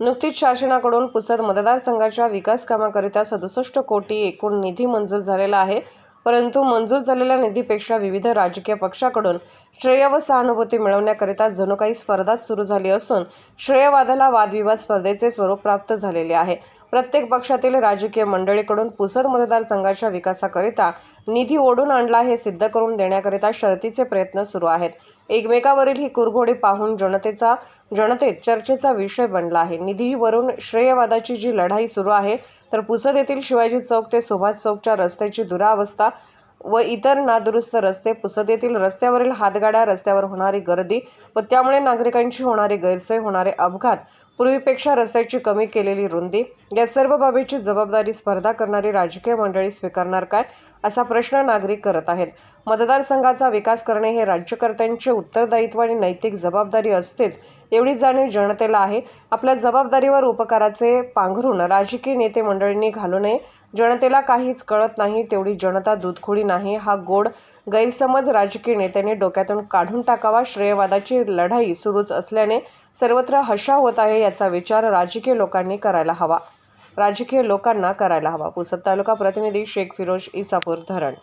नुकतीच शासनाकडून पुसद मतदारसंघाच्या विकास कामाकरिता सदुसष्ट कोटी एकूण निधी मंजूर झालेला आहे. परंतु मंजूर झालेल्या निधीपेक्षा विविध राजकीय पक्षाकडून श्रेय व सहानुभूती मिळवण्याकरिता जणू काही स्पर्धाच सुरू झाली असून श्रेयवादाला वादविवाद स्पर्धेचे स्वरूप प्राप्त झालेले आहे. प्रत्येक पक्षातील राजकीय मंडळीकडून पुसद मतदारसंघाच्या विकासाकरिता निधी ओढून आणला हे सिद्ध करून देण्याकरिता शर्तीचे प्रयत्न सुरू आहेत. एकमेकावरील ही कुरघोडी पाहून जनतेचा जनतेत चर्चेचा विषय बनला आहे. निधीवरून श्रेयवादाची जी लढाई सुरू आहे तर पुसद येथील शिवाजी चौक ते सुभाष चौकच्या रस्त्याची दुरावस्था व इतर नादुरुस्त रस्ते पुसद येथील रस्त्यावरील हातगाड्या रस्त्यावर होणारी गर्दी व त्यामुळे नागरिकांची होणारी गैरसोय होणारे अपघात पूर्वीपेक्षा रस्त्याची कमी केलेली रुंदी. या सर्व बाबीची जबाबदारी स्पर्धा करणारी राजकीय मंडळी स्वीकारणार काय? असा प्रश्न नागरिक करत आहेत. मतदारसंघाचा विकास करणे हे राज्यकर्त्यांचे उत्तरदायित्व आणि नैतिक जबाबदारी असतेच एवढीच जाणीव जनतेला आहे. आपल्या जबाबदारीवर उपकाराचे पांघरून राजकीय नेते मंडळींनी घालू नये. जनतेला काहीच कळत नाही तेवढी जनता दूधखोडी नाही. हा गोड गैरसमज राजकीय नेत्यांनी डोक्यातून काढून टाकावा. श्रेयवादाची लढाई सुरूच असल्याने सर्वत्र हशा होत आहे याचा विचार राजकीय लोकांनी करायला हवा. राजकीय लोकांना करायला हवा. पुसद तालुका प्रतिनिधी शेख फिरोज इसापूर धरण